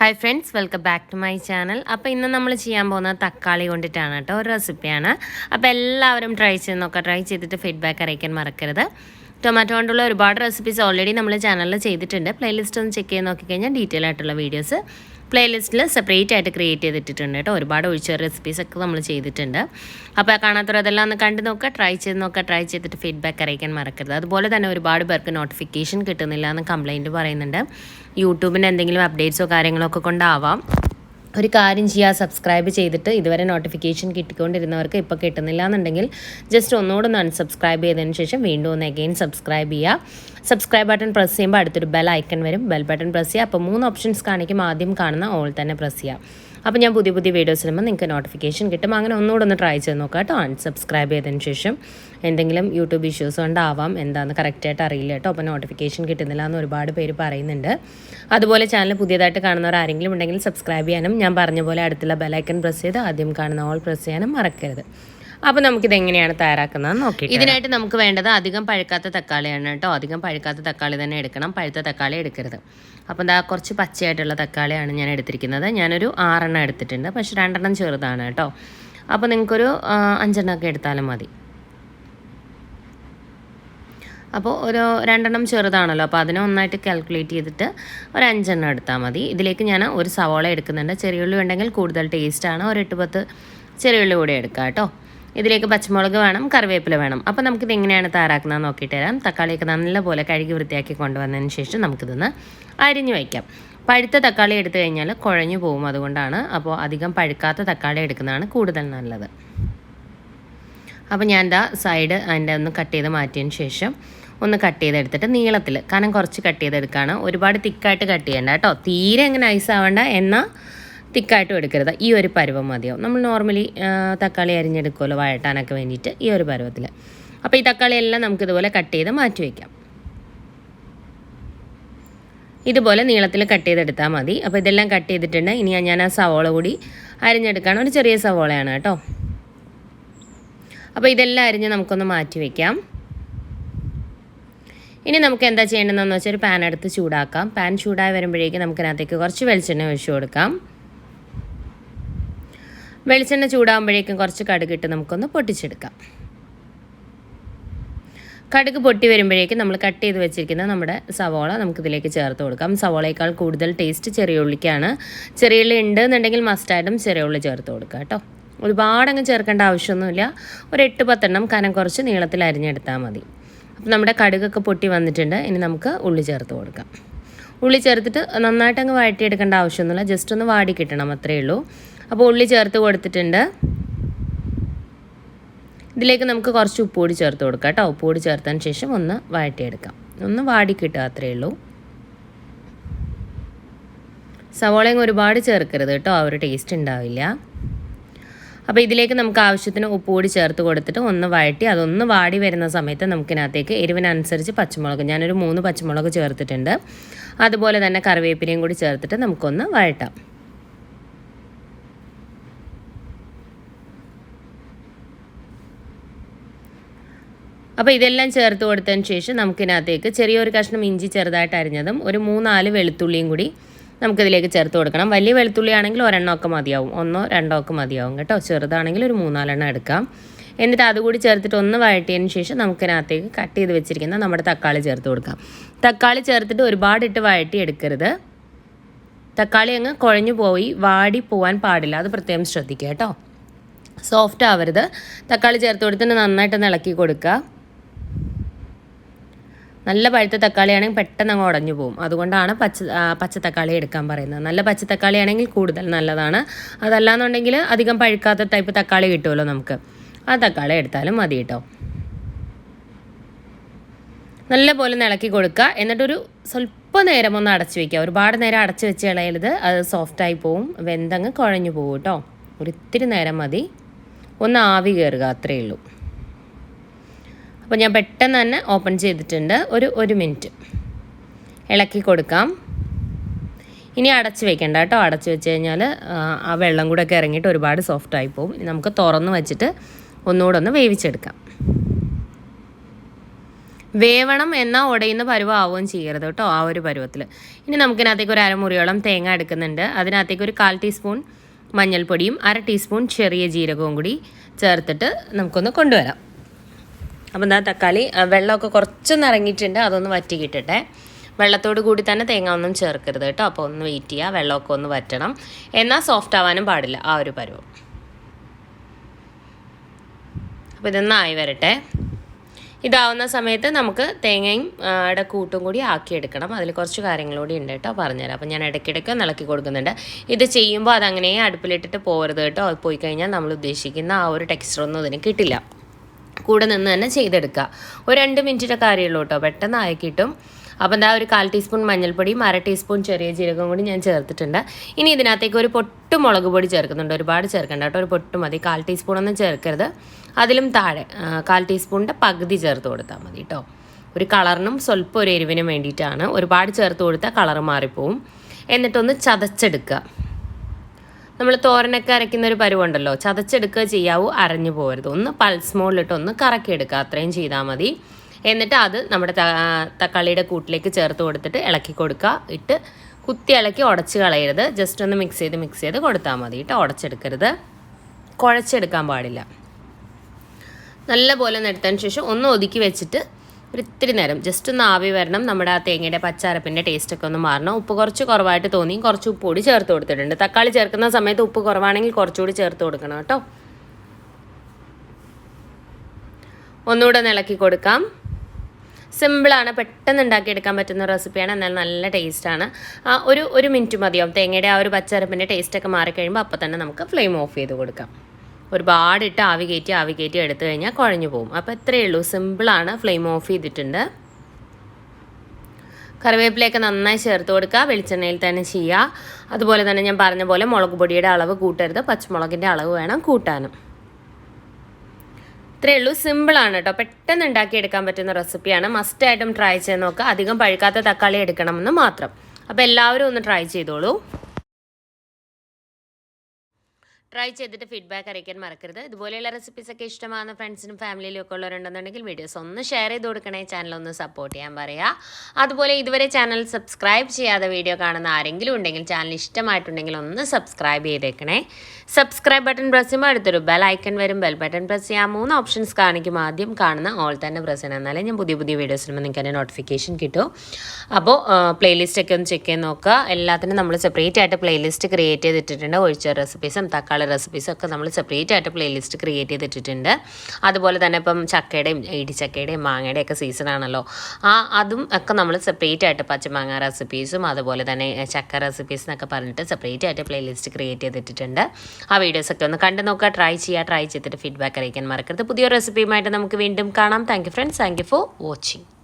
Hi friends welcome back to my channel അപ്പോൾ ഇന്ന് നമ്മൾ ചെയ്യാൻ പോകുന്നത് തക്കാളി കൊണ്ടിട്ടാണ് കേട്ടോ ഒരു റെസിപ്പിയാണ് അപ്പോൾ എല്ലാവരും ട്രൈ ചെയ്ത് നോക്കാം ട്രൈ ചെയ്തിട്ട് ഫീഡ്ബാക്ക് അറിയിക്കാൻ മറക്കരുത്. ടൊമാറ്റോ കൊണ്ടുള്ള ഒരുപാട് റെസിപ്പീസ് ഓൾറെഡി നമ്മൾ ചാനലിൽ ചെയ്തിട്ടുണ്ട്. പ്ലേലിസ്റ്റ് ഒന്ന് ചെക്ക് ചെയ്ത് നോക്കിക്കഴിഞ്ഞാൽ ഡീറ്റെയിൽ ആയിട്ടുള്ള വീഡിയോസ് പ്ലേലിസ്റ്റിൽ സെപ്പറേറ്റ് ആയിട്ട് ക്രിയേറ്റ് ചെയ്തിട്ടുണ്ട് കേട്ടോ. ഒരുപാട് ഒഴിച്ച റെസിപ്പീസ് ഒക്കെ നമ്മൾ ചെയ്തിട്ടുണ്ട്. അപ്പോൾ കാണാത്തവരതെല്ലാം ഒന്ന് കണ്ടു നോക്കുക. ട്രൈ ചെയ്ത് നോക്കുക. ട്രൈ ചെയ്തിട്ട് ഫീഡ്ബാക്ക് അറിയിക്കാൻ മറക്കരുത്. അതുപോലെ തന്നെ ഒരുപാട് പേർക്ക് നോട്ടിഫിക്കേഷൻ കിട്ടുന്നില്ല എന്ന് കംപ്ലയിന്റ് പറയുന്നുണ്ട്. യൂട്യൂബിന്റെ എന്തെങ്കിലും അപ്ഡേറ്റ്സോ കാര്യങ്ങളൊക്കെ കൊണ്ടാവാം. ഒരു കാര്യം ചെയ്യുക സബ്സ്ക്രൈബ് ചെയ്തിട്ട് ഇതുവരെ നോട്ടിഫിക്കേഷൻ കിട്ടിക്കൊണ്ടിരുന്നവർക്ക് ഇപ്പോൾ കിട്ടുന്നില്ല എന്നുണ്ടെങ്കിൽ ജസ്റ്റ് ഒന്നുകൂടെ ഒന്ന് അൺസബ്സ്ക്രൈബ് ചെയ്തതിന് ശേഷം വീണ്ടും ഒന്ന് അഗെയിൻ സബ്സ്ക്രൈബ് ചെയ്യുക സബ്സ്ക്രൈബ് ബട്ടൺ പ്രസ് ചെയ്യുമ്പോൾ അടുത്തൊരു ബെൽ ഐക്കൺ വരും. ബെൽ ബട്ടൺ പ്രസ് ചെയ്യുക അപ്പോൾ മൂന്ന് ഓപ്ഷൻസ് കാണിക്കും. ആദ്യം കാണുന്ന ഓൾ തന്നെ പ്രസ് ചെയ്യുക അപ്പോൾ ഞാൻ പുതിയ പുതിയ വീഡിയോസ് വരുമ്പോൾ നിങ്ങൾക്ക് നോട്ടിഫിക്കേഷൻ കിട്ടും. അങ്ങനെ ഒന്നുകൂടെ ഒന്ന് ട്രൈ ചെയ്ത് നോക്കാം കേട്ടോ അൺസബ്സ്ക്രൈബ് ചെയ്തതിന് ശേഷം എന്തെങ്കിലും യൂട്യൂബ് ഇഷ്യൂസ് കൊണ്ടാവാം എന്താണെന്ന് കറക്റ്റായിട്ട് അറിയില്ല കേട്ടോ അപ്പോൾ നോട്ടിഫിക്കേഷൻ കിട്ടുന്നില്ല എന്ന് ഒരുപാട് പേര് പറയുന്നുണ്ട്. അതുപോലെ ചാനൽ പുതിയതായിട്ട് കാണുന്നവർ ആരെങ്കിലും ഉണ്ടെങ്കിൽ സബ്സ്ക്രൈബ് ചെയ്യാനും ഞാൻ പറഞ്ഞ പോലെ അടുത്തുള്ള ബെലൈക്കൺ പ്രസ് ചെയ്ത് ആദ്യം കാണുന്ന ഓൾ പ്രസ് ചെയ്യാനും മറക്കരുത്. അപ്പോൾ നമുക്കിത് എങ്ങനെയാണ് തയ്യാറാക്കുന്നത് നോക്കി ഇതിനായിട്ട് നമുക്ക് വേണ്ടത് അധികം പഴുക്കാത്ത തക്കാളിയാണ് കേട്ടോ. അധികം പഴുക്കാത്ത തക്കാളി തന്നെ എടുക്കണം. പഴുത്ത തക്കാളി എടുക്കരുത്. അപ്പോൾ എന്താ കുറച്ച് പച്ചയായിട്ടുള്ള തക്കാളിയാണ് ഞാൻ എടുത്തിരിക്കുന്നത്. ഞാനൊരു ആറെണ്ണം എടുത്തിട്ടുണ്ട്. പക്ഷെ രണ്ടെണ്ണം ചെറുതാണ് കേട്ടോ. അപ്പോൾ നിങ്ങൾക്കൊരു അഞ്ചെണ്ണമൊക്കെ എടുത്താലും മതി. അപ്പോൾ ഒരു രണ്ടെണ്ണം ചെറുതാണല്ലോ അപ്പോൾ അതിനെ ഒന്നായിട്ട് കാൽക്കുലേറ്റ് ചെയ്തിട്ട് ഒരു അഞ്ചെണ്ണം എടുത്താൽ മതി. ഇതിലേക്ക് ഞാൻ ഒരു സവോള എടുക്കുന്നുണ്ട്. ചെറിയുള്ളി ഉണ്ടെങ്കിൽ കൂടുതൽ ടേസ്റ്റാണ് ഒരു എട്ട് പത്ത് ചെറിയുള്ളി കൂടെ എടുക്കാം കേട്ടോ. ഇതിലേക്ക് പച്ചമുളക് വേണം കറിവേപ്പില വേണം. അപ്പോൾ നമുക്കിത് എങ്ങനെയാണ് തയ്യാറാക്കുന്നത് നോക്കിയിട്ട് തരാം തക്കാളിയൊക്കെ നല്ലപോലെ കഴുകി വൃത്തിയാക്കി കൊണ്ടുവന്നതിന് ശേഷം നമുക്കിതൊന്ന് അരിഞ്ഞു വയ്ക്കാം. പഴുത്ത തക്കാളി എടുത്തു കഴിഞ്ഞാൽ കുഴഞ്ഞു പോകും അതുകൊണ്ടാണ്. അപ്പോൾ അധികം പഴുക്കാത്ത തക്കാളി എടുക്കുന്നതാണ് കൂടുതൽ നല്ലത്. അപ്പോൾ ഞാൻ എന്താ സൈഡ് അതിന്റെ ഒന്ന് കട്ട് ചെയ്ത് മാറ്റിയതിന് ശേഷം ഒന്ന് കട്ട് ചെയ്തെടുത്തിട്ട് നീളത്തിൽ കാരണം കുറച്ച് കട്ട് ചെയ്തെടുക്കുകയാണ് ഒരുപാട് തിക്കായിട്ട് കട്ട് ചെയ്യേണ്ട കേട്ടോ. തീരെ അങ്ങനെ ഐസ് ആവേണ്ട. എന്നാൽ തിക്കായിട്ടും എടുക്കരുത്. ഈ ഒരു പരുവം മതിയാവും. നമ്മൾ നോർമലി തക്കാളി അരിഞ്ഞെടുക്കുമല്ലോ വഴട്ടാനൊക്കെ വേണ്ടിയിട്ട് ഈ ഒരു പരുവത്തിൽ അപ്പോൾ ഈ തക്കാളി എല്ലാം നമുക്കിതുപോലെ കട്ട് ചെയ്ത് മാറ്റി വയ്ക്കാം ഇതുപോലെ നീളത്തിൽ കട്ട് ചെയ്തെടുത്താൽ മതി. അപ്പോൾ ഇതെല്ലാം കട്ട് ചെയ്തിട്ടുണ്ട്. ഇനി ഞാൻ ആ സവോള കൂടി അരിഞ്ഞെടുക്കുകയാണ് ഒരു ചെറിയ സവോളയാണ് കേട്ടോ. അപ്പോൾ ഇതെല്ലാം അരിഞ്ഞ് നമുക്കൊന്ന് മാറ്റി വയ്ക്കാം ഇനി നമുക്ക് എന്താ ചെയ്യേണ്ടതെന്ന് വെച്ചാൽ ഒരു പാൻ എടുത്ത് ചൂടാക്കാം. പാൻ ചൂടായി വരുമ്പോഴേക്കും നമുക്കിനകത്തേക്ക് കുറച്ച് വെളിച്ചെണ്ണ ഒഴിച്ചു കൊടുക്കാം. വെളിച്ചെണ്ണ ചൂടാകുമ്പോഴേക്കും കുറച്ച് കടുകിട്ട് നമുക്കൊന്ന് പൊട്ടിച്ചെടുക്കാം. കടുക് പൊട്ടി വരുമ്പോഴേക്കും നമ്മൾ കട്ട് ചെയ്ത് വെച്ചിരിക്കുന്ന നമ്മുടെ സവോള നമുക്കിതിലേക്ക് ചേർത്ത് കൊടുക്കാം. സവോളയേക്കാൾ കൂടുതൽ ടേസ്റ്റ് ചെറിയ ഉള്ളിക്കാണ്. ചെറിയ ഉള്ളി ഉണ്ട് എന്നുണ്ടെങ്കിൽ മസ്റ്റായിട്ടും ചെറിയ ഉള്ളി ചേർത്ത് കൊടുക്കുക കേട്ടോ. ഒരുപാടങ്ങ് ചേർക്കേണ്ട ആവശ്യമൊന്നുമില്ല. ഒരു എട്ട് പത്തെണ്ണം കനം കുറച്ച് നീളത്തിൽ അരിഞ്ഞെടുത്താൽ മതി. അപ്പോൾ നമ്മുടെ കടുകൊക്കെ പൊട്ടി വന്നിട്ടുണ്ട്. ഇനി നമുക്ക് ഉള്ളി ചേർത്ത് കൊടുക്കാം. ഉള്ളി ചേർത്തിട്ട് നന്നായിട്ട് അങ്ങ് വഴറ്റിയെടുക്കേണ്ട ആവശ്യമൊന്നുമില്ല. ജസ്റ്റ് ഒന്ന് വാടി കിട്ടണം അത്രയേ ഉള്ളൂ. അപ്പോൾ ഉള്ളി ചേർത്ത് കൊടുത്തിട്ടുണ്ട്. ഇതിലേക്ക് നമുക്ക് കുറച്ച് ഉപ്പുപൊടി ചേർത്ത് കൊടുക്കാം കേട്ടോ. ഉപ്പുപൊടി ചേർത്തതിന് ശേഷം ഒന്ന് വഴറ്റിയെടുക്കാം. ഒന്ന് വാടി കിട്ടുക അത്രയേ ഉള്ളൂ. സവോളയും ഒരുപാട് ചേർക്കരുത് കേട്ടോ. ആ ഒരു ടേസ്റ്റ് ഉണ്ടാവില്ല. അപ്പോൾ ഇതിലേക്ക് നമുക്ക് ആവശ്യത്തിന് ഉപ്പ് കൂടി ചേർത്ത് കൊടുത്തിട്ട് ഒന്ന് വഴറ്റി അതൊന്ന് വാടി വരുന്ന സമയത്ത് നമുക്കിനകത്തേക്ക് എരിവിനനുസരിച്ച് പച്ചമുളക് ഞാനൊരു മൂന്ന് പച്ചമുളക് ചേർത്തിട്ടുണ്ട്. അതുപോലെ തന്നെ കറിവേപ്പിലയും കൂടി ചേർത്തിട്ട് നമുക്കൊന്ന് വഴട്ടാം അപ്പോൾ ഇതെല്ലാം ചേർത്ത് കൊടുത്തതിന് ശേഷം നമുക്കിനകത്തേക്ക് ചെറിയൊരു കഷ്ണം ഇഞ്ചി ചെറുതായിട്ട് അരിഞ്ഞതും ഒരു മൂന്നാൽ വെളുത്തുള്ളിയും കൂടി നമുക്കിതിലേക്ക് ചേർത്ത് കൊടുക്കണം. വലിയ വെളുത്തുള്ളി ആണെങ്കിൽ ഒരെണ്ണമൊക്കെ മതിയാവും. ഒന്നോ രണ്ടോ ഒക്കെ മതിയാവും കേട്ടോ. ചെറുതാണെങ്കിൽ ഒരു മൂന്നാലെണ്ണം എടുക്കാം. എന്നിട്ട് അതുകൂടി ചേർത്തിട്ട് ഒന്ന് വഴറ്റിയതിന് ശേഷം നമുക്കിനകത്തേക്ക് കട്ട് ചെയ്ത് വെച്ചിരിക്കുന്ന നമ്മുടെ തക്കാളി ചേർത്ത് കൊടുക്കാം. തക്കാളി ചേർത്തിട്ട് ഒരുപാട് ഇട്ട് വഴറ്റി എടുക്കരുത് തക്കാളി അങ്ങ് കുഴഞ്ഞു പോയി വാടി പോകാൻ പാടില്ല. അത് പ്രത്യേകം ശ്രദ്ധിക്കുക കേട്ടോ. സോഫ്റ്റ് ആവരുത്. തക്കാളി ചേർത്ത് കൊടുത്തിട്ട് നന്നായിട്ട് ഇളക്കി കൊടുക്കുക. നല്ല പഴുത്ത തക്കാളിയാണെങ്കിൽ പെട്ടെന്ന് അങ്ങ് ഉടഞ്ഞു പോകും. അതുകൊണ്ടാണ് പച്ച പച്ച തക്കാളി എടുക്കാൻ പറയുന്നത്. നല്ല പച്ച തക്കാളി ആണെങ്കിൽ കൂടുതൽ നല്ലതാണ്. അതല്ലാന്നുണ്ടെങ്കിൽ അധികം പഴുക്കാത്ത ടൈപ്പ് തക്കാളി കിട്ടുമല്ലോ നമുക്ക്. ആ തക്കാളി എടുത്താലും മതി കേട്ടോ. നല്ല പോലെ ഇളക്കി കൊടുക്കുക. എന്നിട്ടൊരു സ്വല്പ നേരം ഒന്ന് അടച്ചു വയ്ക്കുക ഒരുപാട് നേരം അടച്ചു വെച്ച് കളയരുത്. അത് സോഫ്റ്റായി പോവും. വെന്തങ്ങ് കുഴഞ്ഞു പോകും കേട്ടോ. ഒരിത്തിരി നേരം മതി. ഒന്ന് ആവി കയറുക അത്രയേ ഉള്ളൂ. അപ്പോൾ ഞാൻ പെട്ടെന്ന് തന്നെ ഓപ്പൺ ചെയ്തിട്ടുണ്ട്. ഒരു ഒരു മിനിറ്റ്. ഇളക്കി കൊടുക്കാം. ഇനി അടച്ച് വെക്കണ്ട കേട്ടോ. അടച്ച് വെച്ച് കഴിഞ്ഞാൽ ആ വെള്ളം കൂടെ ഒക്കെ ഇറങ്ങിയിട്ട് ഒരുപാട് സോഫ്റ്റ് പോകും ഇനി നമുക്ക് തുറന്ന് വെച്ചിട്ട് ഒന്നുകൂടെ ഒന്ന് വേവിച്ചെടുക്കാം. വേവണം എന്നാൽ ഉടയുന്ന പരുവം ആവുകയും ചെയ്യരുത് കേട്ടോ ആ ഒരു പരുവത്തിൽ ഇനി നമുക്കിനകത്തേക്ക് ഒരു അരമുറിയോളം തേങ്ങ എടുക്കുന്നുണ്ട്. അതിനകത്തേക്ക് ഒരു കാൽ ടീസ്പൂൺ മഞ്ഞൾപ്പൊടിയും അര ടീസ്പൂൺ ചെറിയ ജീരകവും കൂടി ചേർത്തിട്ട് നമുക്കൊന്ന് കൊണ്ടുവരാം. അപ്പം എന്താ തക്കാളി. വെള്ളമൊക്കെ കുറച്ചൊന്ന് ഇറങ്ങിയിട്ടുണ്ട്. അതൊന്ന് വറ്റി കിട്ടട്ടെ വെള്ളത്തോട് കൂടി തന്നെ തേങ്ങ ഒന്നും ചേർക്കരുത് കേട്ടോ. അപ്പോൾ ഒന്ന് വെയിറ്റ് ചെയ്യുക വെള്ളമൊക്കെ ഒന്ന് വറ്റണം. എന്നാൽ സോഫ്റ്റ് ആവാനും പാടില്ല. ആ ഒരു പരുവം. അപ്പോൾ ഇതൊന്ന് ആയി വരട്ടെ. ഇതാവുന്ന സമയത്ത് നമുക്ക് തേങ്ങയും ഇട കൂട്ടും കൂടി ആക്കിയെടുക്കണം. അതിൽ കുറച്ച് കാര്യങ്ങൾ കൂടി ഉണ്ട് കേട്ടോ പറഞ്ഞുതരാം. അപ്പോൾ ഞാൻ ഇടയ്ക്കിടയ്ക്ക് ഇളക്കി കൊടുക്കുന്നുണ്ട്. ഇത് ചെയ്യുമ്പോൾ അതങ്ങനെ അടുപ്പിലിട്ടിട്ട് പോരുത് കേട്ടോ. പോയി കഴിഞ്ഞാൽ നമ്മൾ ഉദ്ദേശിക്കുന്ന ആ ഒരു ടെക്സ്ചർ ഒന്നും ഇതിന് കിട്ടില്ല. കൂടെ നിന്ന് തന്നെ ചെയ്തെടുക്കുക. ഒരു രണ്ട് മിനിറ്റിന്റെ കാര്യമുള്ളൂ കേട്ടോ. പെട്ടെന്ന് ആയിക്കിട്ടും. അപ്പോൾ എന്താ ഒരു കാൽ ടീസ്പൂൺ മഞ്ഞൾപ്പൊടിയും അര ടീസ്പൂൺ ചെറിയ ജീരകം കൂടി ഞാൻ ചേർത്തിട്ടുണ്ട്. ഇനി ഇതിനകത്തേക്ക് ഒരു പൊട്ട് മുളക് പൊടി ചേർക്കുന്നുണ്ട്. ഒരുപാട് ചേർക്കണ്ട കേട്ടോ. ഒരു പൊട്ട് മതി. കാൽ ടീസ്പൂൺ ഒന്നും ചേർക്കരുത്. അതിലും താഴെ കാൽ ടീസ്പൂണിന്റെ പകുതി ചേർത്ത് കൊടുത്താൽ മതി കേട്ടോ. ഒരു കളറിനും സ്വല്പം ഒരു എരിവിനും വേണ്ടിയിട്ടാണ്. ഒരുപാട് ചേർത്ത് കൊടുത്താൽ കളറ് മാറിപ്പോവും. എന്നിട്ടൊന്ന് ചതച്ചെടുക്കുക. നമ്മൾ തോരനൊക്കെ അരയ്ക്കുന്ന ഒരു പരുവുണ്ടല്ലോ ചതച്ചെടുക്കുക ചെയ്യാവൂ അരഞ്ഞു പോകരുത് ഒന്ന് പൾസ് മോളിലിട്ട് ഒന്ന് കറക്കിയെടുക്കുക അത്രയും ചെയ്താൽ മതി. എന്നിട്ട് അത് നമ്മുടെ തക്കാളിയുടെ കൂട്ടിലേക്ക് ചേർത്ത് കൊടുത്തിട്ട് ഇളക്കി കൊടുക്കുക. ഇട്ട് കുത്തി ഇളക്കി ഉടച്ച് കളയരുത്. ജസ്റ്റ് ഒന്ന് മിക്സ് ചെയ്ത് മിക്സ് ചെയ്ത് കൊടുത്താൽ മതി കേട്ടോ ഉടച്ചെടുക്കരുത്. കുഴച്ചെടുക്കാൻ പാടില്ല. നല്ല പോലെ ഒന്ന് ശേഷം ഒന്ന് ഒതുക്കി വെച്ചിട്ട് ഒരു ഇത്തിരി നേരം. ജസ്റ്റ് ഒന്ന് ആവി വരണം. നമ്മുടെ ആ തേങ്ങയുടെ പച്ചരപ്പിന്റെ ടേസ്റ്റൊക്കെ ഒന്ന് മാറണം. ഉപ്പ് കുറച്ച് കുറവായിട്ട് തോന്നി കുറച്ച് ഉപ്പ് കൂടി ചേർത്ത് കൊടുത്തിട്ടുണ്ട്. തക്കാളി ചേർക്കുന്ന സമയത്ത് ഉപ്പ് കുറവാണെങ്കിൽ കുറച്ചുകൂടി ചേർത്ത് കൊടുക്കണം കേട്ടോ. ഒന്നുകൂടെ ഒന്ന് ഇളക്കി കൊടുക്കാം. സിമ്പിളാണ് പെട്ടെന്ന് ഉണ്ടാക്കിയെടുക്കാൻ പറ്റുന്ന റെസിപ്പിയാണ് എന്നാൽ നല്ല ടേസ്റ്റാണ് ഒരു ഒരു മിനിറ്റ് മതിയാവും. തേങ്ങയുടെ ആ ഒരു പച്ചരപ്പിന്റെ ടേസ്റ്റൊക്കെ മാറിക്കഴിയുമ്പോൾ അപ്പോൾ തന്നെ നമുക്ക് ഫ്ലെയിം ഓഫ് ചെയ്ത് കൊടുക്കാം. ഒരുപാട് ഇട്ട് ആവി കയറ്റി ആവി കയറ്റി എടുത്തു കഴിഞ്ഞാൽ കുഴഞ്ഞു പോകും. അപ്പോൾ ഇത്രയേ ഉള്ളൂ. സിമ്പിളാണ് ഫ്ലെയിം ഓഫ് ചെയ്തിട്ടുണ്ട്. കറിവേപ്പിലയൊക്കെ നന്നായി ചേർത്ത് കൊടുക്കുക. വെളിച്ചെണ്ണയിൽ തന്നെ ചെയ്യുക. അതുപോലെ തന്നെ ഞാൻ പറഞ്ഞ പോലെ മുളക് പൊടിയുടെ അളവ് കൂട്ടരുത്. പച്ചമുളകിന്റെ അളവ് വേണം കൂട്ടാനും. ഇത്രയേ ഉള്ളൂ. സിമ്പിളാണ് കേട്ടോ. പെട്ടെന്ന് ഉണ്ടാക്കിയെടുക്കാൻ പറ്റുന്ന റെസിപ്പിയാണ്. മസ്റ്റായിട്ടും ട്രൈ ചെയ്ത് നോക്കുക. അധികം പഴുക്കാത്ത തക്കാളി എടുക്കണമെന്ന് മാത്രം. അപ്പോൾ എല്ലാവരും ഒന്ന് ട്രൈ ചെയ്തോളൂ. ട്രൈ ചെയ്തിട്ട് ഫീഡ്ബാക്ക് അറിയിക്കാൻ മറക്കരുത്. ഇതുപോലെയുള്ള റെസിപ്പീസ് ഒക്കെ ഇഷ്ടമാകുന്ന ഫ്രണ്ട്സിനും ഫാമിലിയിലും ഒക്കെ ഉള്ളവരുണ്ടെന്നുണ്ടെങ്കിൽ വീഡിയോസ് ഒന്ന് ഷെയർ ചെയ്ത് കൊടുക്കണേ. ചാനൽ ഒന്ന് സപ്പോർട്ട് ചെയ്യാൻ പറയുക അതുപോലെ ഇതുവരെ ചാനൽ സബ്സ്ക്രൈബ് ചെയ്യാതെ വീഡിയോ കാണുന്ന ആരെങ്കിലും ഉണ്ടെങ്കിൽ ചാനൽ ഇഷ്ടമായിട്ടുണ്ടെങ്കിൽ ഒന്ന് സബ്സ്ക്രൈബ് ചെയ്തേക്കണേ. സബ്സ്ക്രൈബ് ബട്ടൺ പ്രസ് ചെയ്യുമ്പോൾ അടുത്തൊരു ബെൽ ഐക്കൺ വരും. ബെൽ ബട്ടൺ പ്രസ് ചെയ്യാൻ മൂന്ന് ഓപ്ഷൻസ് കാണിക്കും. ആദ്യം കാണുന്ന ഓൾ തന്നെ പ്രസ് ചെയ്യണം. എന്നാലേ ഞാൻ പുതിയ പുതിയ വീഡിയോസ് വരുമ്പോൾ നിങ്ങൾക്ക് അതിന്റെ നോട്ടിഫിക്കേഷൻ കിട്ടും. അപ്പോൾ പ്ലേലിസ്റ്റ് ഒക്കെ ഒന്ന് ചെക്ക് ചെയ്ത് നോക്കുക. എല്ലാത്തിനും നമ്മൾ സെപ്പറേറ്റ് ആയിട്ട് പ്ലേലിസ്റ്റ് ക്രിയേറ്റ് ചെയ്തിട്ടുണ്ട് ഒഴിച്ച റെസിപ്പീസും തക്കാളി റെസിപ്പീസും ഒക്കെ നമ്മൾ സെപ്പറേറ്റ് ആയിട്ട് പ്ലേലിസ്റ്റ് ക്രിയേറ്റ് ചെയ്തിട്ടുണ്ട് അതുപോലെ തന്നെ ഇപ്പം ചക്കയുടെയും ഇടിച്ചക്കയുടെയും മാങ്ങയുടെയും ഒക്കെ സീസൺ ആണല്ലോ. ആ അതും ഒക്കെ നമ്മൾ സെപ്പറേറ്റ് ആയിട്ട് പച്ചമാങ്ങ റെസിപ്പീസും അതുപോലെ തന്നെ ചക്ക റെസിപ്പീസ് എന്നൊക്കെ പറഞ്ഞിട്ട് സെപ്പറേറ്റ് ആയിട്ട് പ്ലേലിസ്റ്റ് ക്രിയേറ്റ് ചെയ്തിട്ടുണ്ട് ആ വീഡിയോസ് ഒക്കെ ഒന്ന് കണ്ടു നോക്കുക. ട്രൈ ചെയ്യുക. ട്രൈ ചെയ്തിട്ട് ഫീഡ്ബാക്ക് അറിയിക്കാൻ മറക്കരുത്. പുതിയൊരു റെസിപ്പിയുമായിട്ട് നമുക്ക് വീണ്ടും കാണാം. Thank you friends thank you for watching